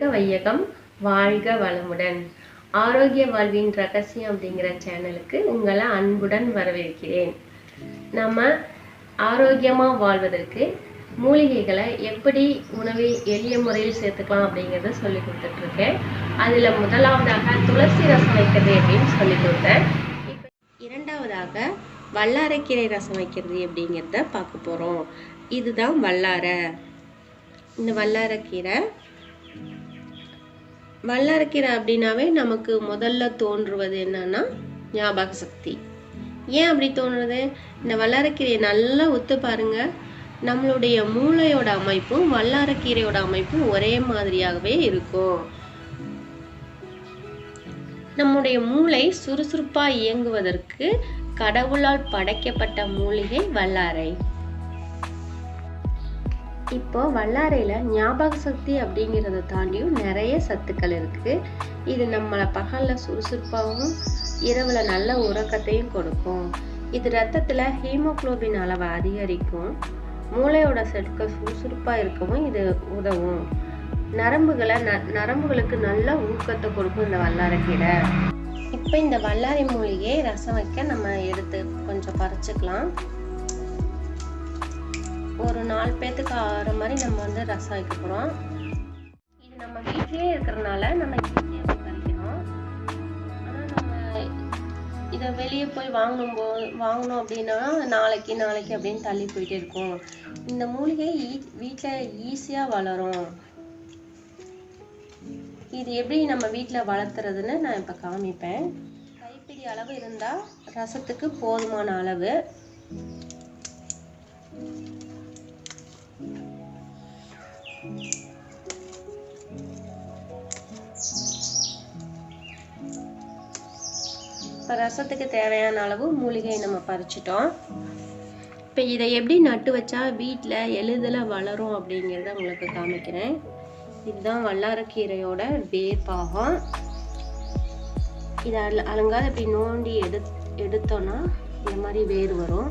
வாழ்க வையகம். வாழ்க வளமுடன். ஆரோக்கிய வாழ்வின் ரகசியம் அப்படிங்கிற சேனலுக்கு உங்களை அன்புடன் வரவேற்கிறேன். நம்ம ஆரோக்கியமாக வாழ்வதற்கு மூலிகைகளை எப்படி உணவில் எளிய முறையில் சேர்த்துக்கலாம் அப்படிங்கிறத சொல்லி கொடுத்துட்ருக்கேன். அதில் முதலாவதாக துளசி ரசம் வைக்கிறது அப்படின்னு சொல்லி கொடுத்தேன். இரண்டாவதாக வல்லாரைக்கீரை ரசம் வைக்கிறது அப்படிங்கிறத பார்க்க போகிறோம் இதுதான் வல்லாரை. இந்த வல்லாரைக்கீரை வல்லாரக்கீரை அப்படின்னாவே நமக்கு முதல்ல தோன்றுவது என்னன்னா ஞாபக சக்தி. ஏன் அப்படி தோன்றுறது இந்த வல்லாரக்கீரையை நல்லா ஒத்து பாருங்க. நம்மளுடைய மூளையோட அமைப்பும் வல்லாரக்கீரையோட அமைப்பும் ஒரே மாதிரியாகவே இருக்கும். நம்முடைய மூளை சுறுசுறுப்பா இயங்குவதற்கு கடவுளால் படைக்கப்பட்ட மூலிகை வல்லாரை. இப்போ வல்லாரையில் ஞாபக சக்தி அப்படிங்கிறத தாண்டியும் நிறைய சத்துக்கள் இருக்கு. இது நம்மளை பகலில் சுறுசுறுப்பாகவும் இரவில் நல்ல உறக்கத்தையும் கொடுக்கும். இது ரத்தத்தில் ஹீமோகுளோபின் அளவை அதிகரிக்கும். மூளையோட செட்கள் சுறுசுறுப்பாக இருக்கவும் இது உதவும். நரம்புகளை ந நரம்புகளுக்கு நல்ல ஊக்கத்தை கொடுக்கும் இந்த வல்லாரைக்கீரை இப்போ இந்த வல்லாரை மூலிகையை ரசம் வைக்க நம்ம எடுத்து கொஞ்சம் பறிச்சுக்கலாம். ஒரு நாலு பேர்த்துக்கு ஆகிற மாதிரி நம்ம வந்து ரசம் வைக்க போகிறோம் இது நம்ம வீட்லேயே இருக்கிறனால நம்ம ஈஸியாக பறிக்கிறோம். ஆனால் நம்ம இதை வெளியே போய் வாங்கணும் போ வாங்கணும் அப்படின்னா நாளைக்கு நாளைக்கு அப்படின்னு தள்ளி போயிட்டே இருக்கும். இந்த மூலிகை ஈ வீட்டில் ஈஸியாக வளரும். இது எப்படி நம்ம வீட்டில் வளர்த்துறதுன்னு நான் இப்போ காமிப்பேன். கைப்பிடி அளவு இருந்தால் ரசத்துக்கு போதுமான அளவு. இப்போ ரசத்துக்கு தேவையான அளவு மூலிகையை நம்ம பறிச்சிட்டோம். இப்போ இதை எப்படி நட்டு வச்சா வீட்டில் எளிதில் வளரும் அப்படிங்கிறத உங்களுக்கு காமிக்கிறேன். இதுதான் வல்லாரக்கீரையோட வேர் பாகம் இதை அல அலங்காத இப்படி நோண்டி எடு எடுத்தோன்னா இந்த மாதிரி வேர் வரும்.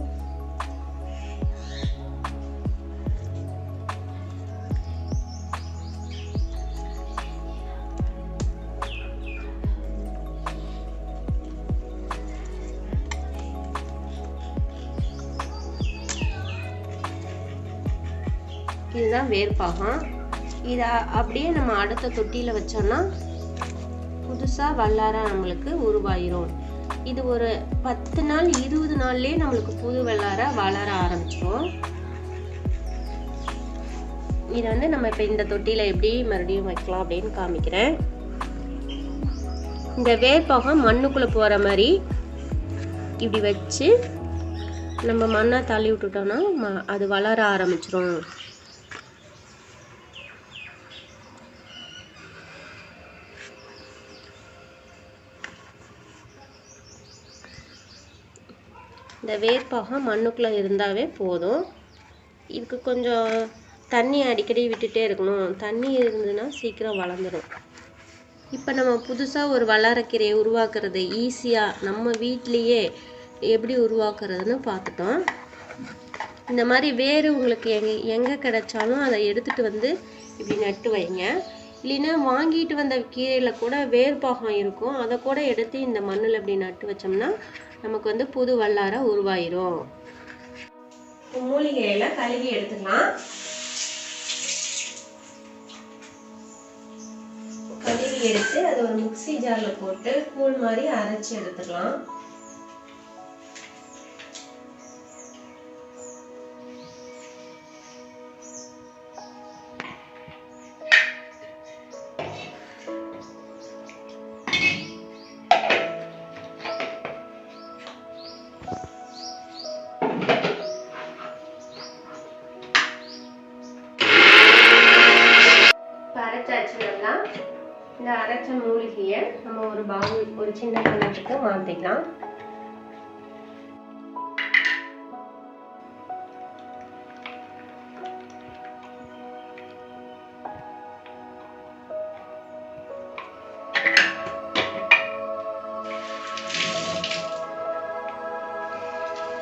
இதுதான் வேர்பாகம். இதை அப்படியே நம்ம அடுத்த தொட்டியில் வச்சோம்னா புதுசாக வல்லார நம்மளுக்கு உருவாயிரும். இது ஒரு பத்து நாள் இருபது நாள்லயே நம்மளுக்கு புது வெள்ளார வளர ஆரம்பிச்சிடும் இதை வந்து நம்ம இப்போ இந்த தொட்டியில் எப்படி மறுபடியும் வைக்கலாம் அப்படின்னு காமிக்கிறேன். இந்த வேர்பாகம் மண்ணுக்குள்ளே போகிற மாதிரி இப்படி வச்சு நம்ம மண்ணை தள்ளி விட்டுட்டோம்னா அது வளர ஆரம்பிச்சிரும். இந்த வேர்ப்பாகம் மண்ணுக்குள்ளே இருந்தாவே போதும். இதுக்கு கொஞ்சம் தண்ணி அடிக்கடி விட்டுட்டே இருக்கணும். தண்ணி இருந்ததுன்னா சீக்கிரம் வளர்ந்துடும் இப்போ நம்ம புதுசாக ஒரு வளரக்கீரையை உருவாக்குறது ஈஸியாக நம்ம வீட்லேயே எப்படி உருவாக்குறதுன்னு பார்த்துட்டோம். இந்த மாதிரி வேறு உங்களுக்கு எங்கே எங்கே கிடைச்சாலும் அதை எடுத்துகிட்டு வந்து இப்படி நட்டு வைங்க. இல்லைன்னா வாங்கிட்டு வந்த கீரையில் கூட வேர்பாகம் இருக்கும். அதை கூட எடுத்து இந்த மண்ணில் இப்படி நட்டு வச்சோம்னா நமக்கு வந்து புது வல்லார உருவாயிரும். மூலிகையில கழுவி எடுத்துக்கலாம். கழுவி எடுத்து அதை ஒரு மிக்ஸி ஜாரில் போட்டு கூழ் மாதிரி அரைச்சி எடுத்துக்கலாம். இந்த அரைச்ச மூலிகையை நம்ம ஒரு பவுல் ஒரு சின்ன கிணத்துக்கு மாற்றிக்கலாம்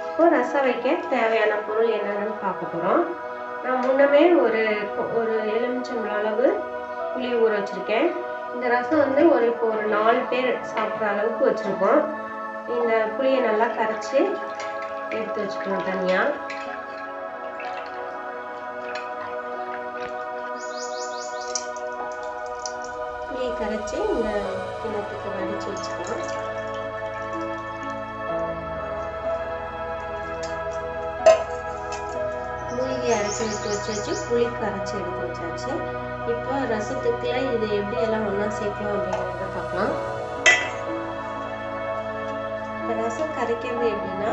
இப்போ ரசம் வைக்க தேவையான பொருள் என்னென்னு பார்க்க போகிறோம் நான் முன்னமே ஒரு ஒரு எலுமிச்சம் அளவு புளி ஊற வச்சுருக்கேன். இந்த ரசம் வந்து ஒரு இப்போ ஒரு நாலு பேர் சாப்பிட்ற அளவுக்கு வச்சுருக்கோம். இந்த புளியை நல்லா கரைச்சி எடுத்து வச்சுக்கணும் தனியாக புளியை கரைச்சி இந்த கிணத்துக்கு வடித்து வச்சுக்கலாம் மூலிகை அரைச்சி எடுத்து வச்சாச்சு புளி கரைச்சி எடுத்து வச்சாச்சு. இப்போ ரசத்துக்குல இது எப்படி எல்லாம் ஒன்றா சேர்க்கலாம் அப்படிங்கிறத பார்க்கலாம். இப்போ ரசம் கரைக்கிறது எப்படின்னா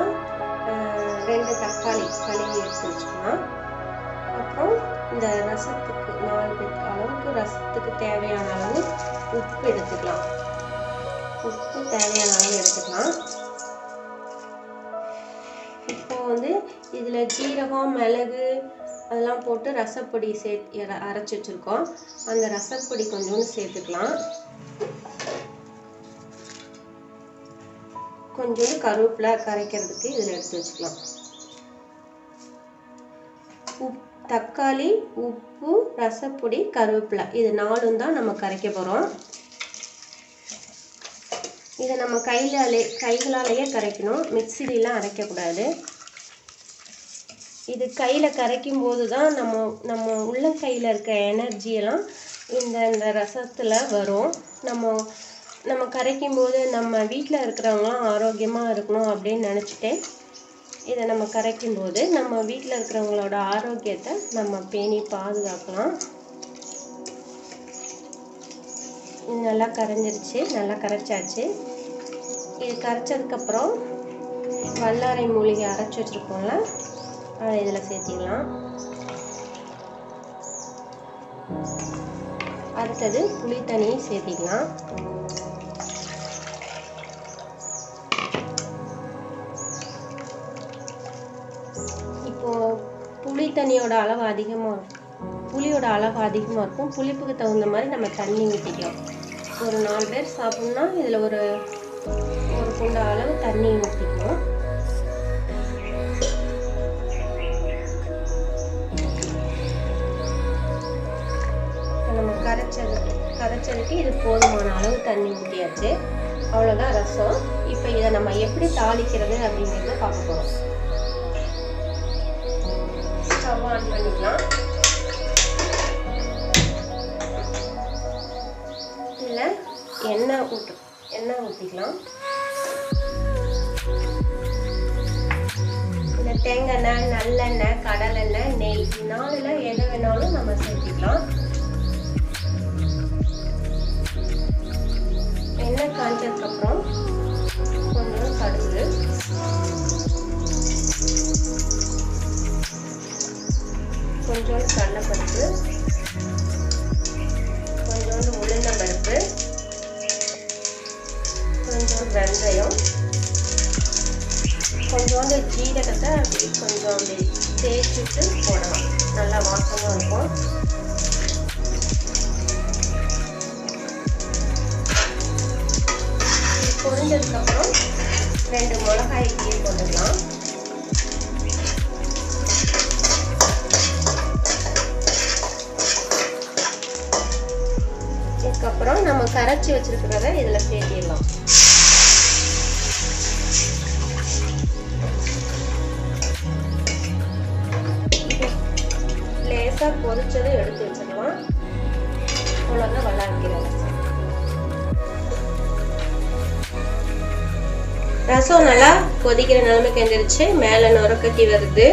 ரெண்டு தக்காளி கழுவி எடுத்து வச்சுக்கலாம். அப்புறம் இந்த ரசத்துக்கு நாலு பேருக்கு அளவுக்கு ரசத்துக்கு தேவையான அளவு உப்பு எடுத்துக்கலாம். உப்பு தேவையான அளவு எடுத்துக்கலாம். வந்து இதில் ஜீரகம் மிளகு அதெல்லாம் போட்டு ரசப்பொடி சே அரைச்சி வச்சுருக்கோம். அந்த ரசப்பொடி கொஞ்சோண்டு சேர்த்துக்கலாம். கொஞ்சோண்டு கருவேப்பிலை கரைக்கிறதுக்கு இதில் எடுத்து வச்சுக்கலாம். உப் தக்காளி உப்பு ரசப்பொடி கருவேப்பிலை இது நாலும் தான் நம்ம கரைக்க போகிறோம் இதை நம்ம கையிலாலே கைகளாலேயே கரைக்கணும். மிக்சிலாம் அரைக்கக்கூடாது. இது கையில் கரைக்கும் போது தான் நம்ம நம்ம உள்ளங்கையில் இருக்க எனர்ஜியெல்லாம் இந்த இந்த ரசத்தில் வரும். நம்ம நம்ம கரைக்கும் போது நம்ம வீட்டில் இருக்கிறவங்களாம் ஆரோக்கியமாக இருக்கணும் அப்படின்னு நினச்சிட்டு இதை நம்ம கரைக்கும் போது நம்ம வீட்டில் இருக்கிறவங்களோட ஆரோக்கியத்தை நம்ம பேணி பாதுகாக்கலாம். நல்லா கரைஞ்சிருச்சு நல்லா கரைச்சாச்சு. இது கரைச்சதுக்கப்புறம் வல்லாரை மூலிகை அரைச்சி வச்சுருக்கோம்ல அதை இதில் சேர்த்திக்கலாம் அடுத்தது புளி தண்ணியை சேர்த்திக்கலாம் இப்போது புளி தண்ணியோட அளவு அதிகமாக இருக்கும் புளியோட அளவு அதிகமாக இருக்கும். புளிப்புக்கு தகுந்த மாதிரி நம்ம தண்ணி ஊற்றிக்கலாம் ஒரு நாலு பேர் சாப்பிட்ணுன்னா இதில் ஒரு ஒரு குண்டா அளவு தண்ணி ஊற்றிக்கணும் கரைச்சது கரைச்சதுக்கு இது போதுமான அளவு தண்ணி ஊற்றியாச்சு அவ்வளோதான் ரசம். இப்போ இதை நம்ம எப்படி தாளிக்கிறது அப்படிங்கிறத பார்க்க போகிறோம் ஸ்டவ் ஆன் பண்ணிக்கலாம். இல்லை எண்ணெய் ஊட்டு எண்ணெய் ஊற்றிக்கலாம் தேங்காய் எண்ணெய் நல்லெண்ணெய் கடலெண்ணெய் நெய் நாளில் எதை வேணாலும் நம்ம சேர்த்திக்கலாம். எண்ணெய் காஞ்சதுக்கப்புறம் கொஞ்சம் கடுகு. கொஞ்சோண்டு கடலைப்பருப்பு. கொஞ்சோண்டு உளுந்தம்பருப்பு. கொஞ்சோண்டு வெந்தயம். கொஞ்சோண்டு ஜீரகத்தை அப்படி கொஞ்சம் அப்படி தேய்ச்சிட்டு போடலாம். நல்லா வாசமாக இருக்கும். பொரிஞ்சதுக்கப்புறம் ரெண்டு மிளகாய் கீழே போட்டுக்கலாம். இதுக்கப்புறம் நம்ம கரைச்சி வச்சிருக்கிறத இதில் சேர்த்திடலாம். லேசாக பொரிச்சதை எடுத்து வச்சிடலாம். அவ்வளோதான் வல்லாரக்கீரை ரசம் நல்லா கொதிக்கிற நிலைமைக்கு எழுந்திரிச்சு மேலே நுரக்கட்டி வருது.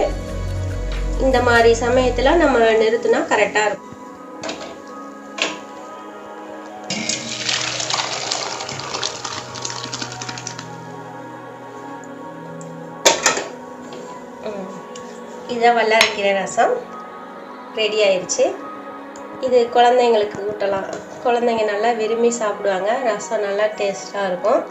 இந்த மாதிரி சமயத்தில் நம்ம நிறுத்தினா கரெக்டாக இருக்கும். இதை வல்லாரக்கீரை ரசம் ரெடி ஆயிடுச்சு இது குழந்தைங்களுக்கு ஊட்டலாம். குழந்தைங்க நல்லா விரும்பி சாப்பிடுவாங்க. ரசம் நல்லா டேஸ்ட்டாக இருக்கும்.